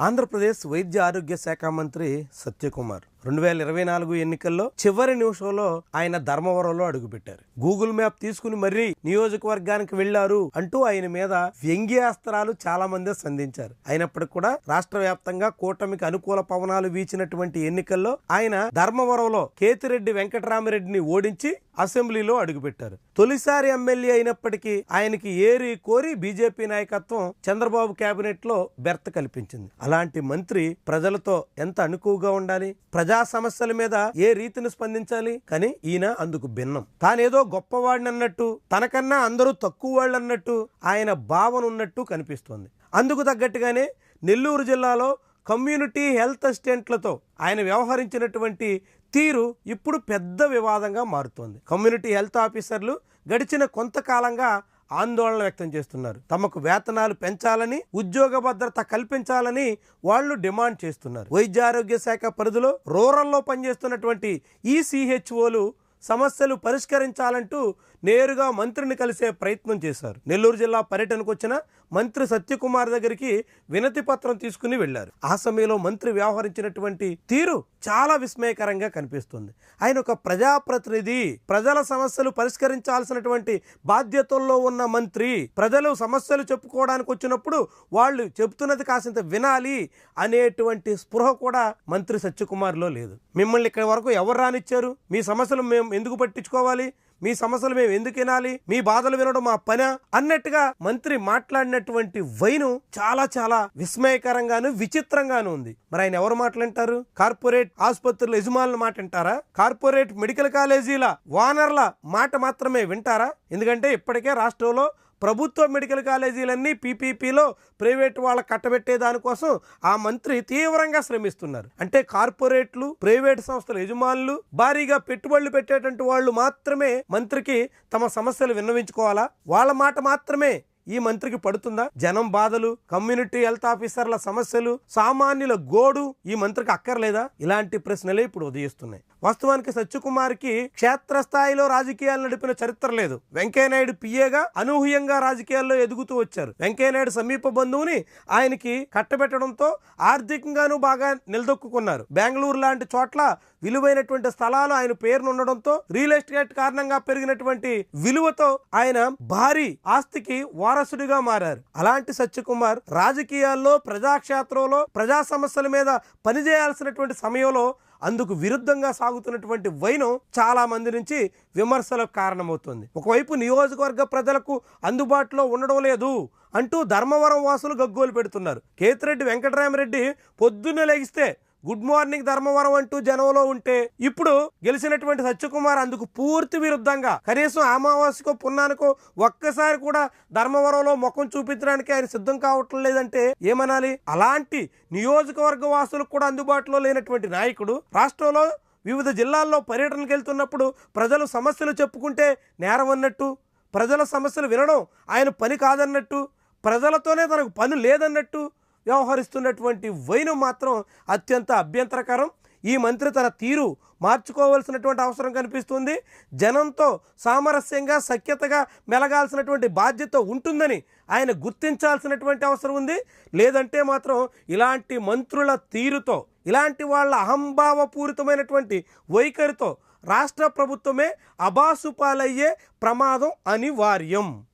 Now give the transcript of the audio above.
ఆంధ్రప్రదేశ్ వైద్య ఆరోగ్య శాఖ మంత్రి సత్యకుమార్. రెండు వేల ఇరవై నాలుగు ఎన్నికల్లో చివరి నిమిషంలో ఆయన ధర్మవరంలో అడుగుపెట్టారు. గూగుల్ మ్యాప్ తీసుకుని మరీ నియోజకవర్గానికి వెళ్ళారు అంటూ ఆయన మీద వ్యంగ్యాస్త్రాలు చాలా మంది సంధించారు. అయినప్పటికీ కూడా రాష్ట్ర వ్యాప్తంగా కూటమికి అనుకూల పవనాలు వీచినటువంటి ఎన్నికల్లో ఆయన ధర్మవరంలో కేతిరెడ్డి వెంకటరామిరెడ్డిని ఓడించి అసెంబ్లీలో అడుగుపెట్టారు. తొలిసారి ఎమ్మెల్యే అయినప్పటికీ ఆయనకి ఏరి కోరి బీజేపీ నాయకత్వం చంద్రబాబు కేబినెట్లో బెర్త కల్పించింది. అలాంటి మంత్రి ప్రజలతో ఎంత అనుకువగా ఉండాలి? ప్రజా సమస్యల మీద ఏ రీతిని స్పందించాలి? కానీ ఈయన అందుకు భిన్నం. తానేదో గొప్పవాడిని అన్నట్టు తనకన్నా అందరూ తక్కువ వాళ్ళు అన్నట్టు ఆయన భావన ఉన్నట్టు కనిపిస్తోంది. అందుకు తగ్గట్టుగానే నెల్లూరు జిల్లాలో కమ్యూనిటీ హెల్త్ అసిస్టెంట్లతో ఆయన వ్యవహరించినటువంటి తీరు ఇప్పుడు పెద్ద వివాదంగా మారుతోంది. కమ్యూనిటీ హెల్త్ ఆఫీసర్లు గడిచిన కొంతకాలంగా ఆందోళన వ్యక్తం చేస్తున్నారు. తమకు వేతనాలు పెంచాలని ఉద్యోగ భద్రత కల్పించాలని వాళ్ళు డిమాండ్ చేస్తున్నారు. వైద్య ఆరోగ్య శాఖ పరిధిలో రూరల్లో పనిచేస్తున్నటువంటి ఈ సిహెచ్ఓలు సమస్యలు పరిష్కరించాలంటూ నేరుగా మంత్రిని కలిసే ప్రయత్నం చేశారు. నెల్లూరు జిల్లా పర్యటనకు వచ్చిన మంత్రి సత్యకుమార్ దగ్గరికి వినతి పత్రం తీసుకుని వెళ్ళారు ఆ సమయంలో మంత్రి వ్యవహరించినటువంటి తీరు చాలా విస్మయకరంగా కనిపిస్తుంది. ఆయన ఒక ప్రజాప్రతినిధి ప్రజల సమస్యలు పరిష్కరించాల్సినటువంటి బాధ్యతల్లో ఉన్న మంత్రి ప్రజలు సమస్యలు చెప్పుకోవడానికి వచ్చినప్పుడు వాళ్ళు చెబుతున్నది కాసింత వినాలి అనేటువంటి స్పృహ కూడా మంత్రి సత్యకుమార్లో లేదు. మిమ్మల్ని ఇక్కడ వరకు ఎవరు రానిచ్చారు? మీ సమస్యలు మేము ఎందుకు పట్టించుకోవాలి? మీ సమస్యలు మేము ఎందుకు వినాలి? మీ బాధలు వినడం మా పని? అన్నట్టుగా మంత్రి మాట్లాడినటువంటి వైను చాలా చాలా విస్మయకరంగాను విచిత్రంగాను ఉంది. మరి ఆయన ఎవరు మాట్లాంటారు కార్పొరేట్ ఆసుపత్రుల యజమానుల మాట వింటారా? కార్పొరేట్ మెడికల్ కాలేజీల ఓనర్ల మాట మాత్రమే వింటారా? ఎందుకంటే ఇప్పటికే రాష్ట్రంలో ప్రభుత్వ మెడికల్ కాలేజీలన్నీ పీపీపీలో ప్రైవేట్ వాళ్ళ కట్టబెట్టే దానికోసం ఆ మంత్రి తీవ్రంగా శ్రమిస్తున్నారు. అంటే కార్పొరేట్లు ప్రైవేట్ సంస్థల యజమానులు భారీగా పెట్టుబడులు పెట్టేటువంటి వాళ్ళు మాత్రమే మంత్రికి తమ సమస్యలు విన్నవించుకోవాలా? వాళ్ళ మాట మాత్రమే ఈ మంత్రికి పడుతుందా? జనం బాధలు కమ్యూనిటీ హెల్త్ ఆఫీసర్ల సమస్యలు సామాన్యుల గోడు ఈ మంత్రికి అక్కర్లేదా? ఇలాంటి ప్రశ్నలే ఇప్పుడు ఉదయిస్తున్నాయి. వాస్తవానికి సత్యకుమార్కి క్షేత్రస్థాయిలో రాజకీయాలు నడిపిన చరిత్ర లేదు. వెంకయ్యనాయుడు పిఏగా అనూహ్యంగా రాజకీయాల్లో ఎదుగుతూ వచ్చారు. వెంకయ్యనాయుడు సమీప బంధువుని ఆయనకి కట్టబెట్టడంతో ఆర్థికంగానూ బాగా నిలదొక్కున్నారు బెంగళూరు లాంటి చోట్ల విలువైనటువంటి స్థలాలు ఆయన పేరును ఉండడంతో రియల్ ఎస్టేట్ కారణంగా పెరిగినటువంటి విలువతో ఆయన భారీ ఆస్తికి వారసుడిగా మారారు. అలాంటి సత్యకుమార్ రాజకీయాల్లో ప్రజాక్షేత్రంలో ప్రజా సమస్యల మీద పనిచేయాల్సినటువంటి సమయంలో అందుకు విరుద్ధంగా సాగుతున్నటువంటి వైనం చాలా మంది నుంచి విమర్శలకు కారణమవుతుంది. ఒకవైపు నియోజకవర్గ ప్రజలకు అందుబాటులో ఉండడం లేదు అంటూ ధర్మవరం వాసులు గగ్గోలు పెడుతున్నారు. కేతిరెడ్డి వెంకటరామరెడ్డి పొద్దున్నే లెగిస్తే గుడ్ మార్నింగ్ ధర్మవరం అంటూ జనంలో ఉంటే ఇప్పుడు గెలిచినటువంటి సత్యకుమార్ అందుకు పూర్తి విరుద్ధంగా కనీసం అమావాస్యకో పున్నానికో ఒక్కసారి కూడా ధర్మవరంలో ముఖం చూపించడానికి ఆయన సిద్ధం కావటం లేదంటే ఏమనాలి? అలాంటి నియోజకవర్గ వాసులకు కూడా అందుబాటులో లేనటువంటి నాయకుడు రాష్ట్రంలో వివిధ జిల్లాల్లో పర్యటనకు వెళ్తున్నప్పుడు ప్రజలు సమస్యలు చెప్పుకుంటే నేరం అన్నట్టు ప్రజల సమస్యలు వినడం ఆయన పని కాదన్నట్టు ప్రజలతోనే తనకు పని లేదన్నట్టు వ్యవహరిస్తున్నటువంటి వైనం మాత్రం అత్యంత అభ్యంతరకరం. ఈ మంత్రి తన తీరు మార్చుకోవాల్సినటువంటి అవసరం కనిపిస్తుంది. జనంతో సామరస్యంగా సఖ్యతగా మెలగాల్సినటువంటి బాధ్యత ఉంటుందని ఆయన గుర్తించాల్సినటువంటి అవసరం ఉంది. లేదంటే మాత్రం ఇలాంటి మంత్రుల తీరుతో ఇలాంటి వాళ్ళ అహంభావపూరితమైనటువంటి వైఖరితో రాష్ట్ర ప్రభుత్వమే అబాసుపాలయ్యే ప్రమాదం అనివార్యం.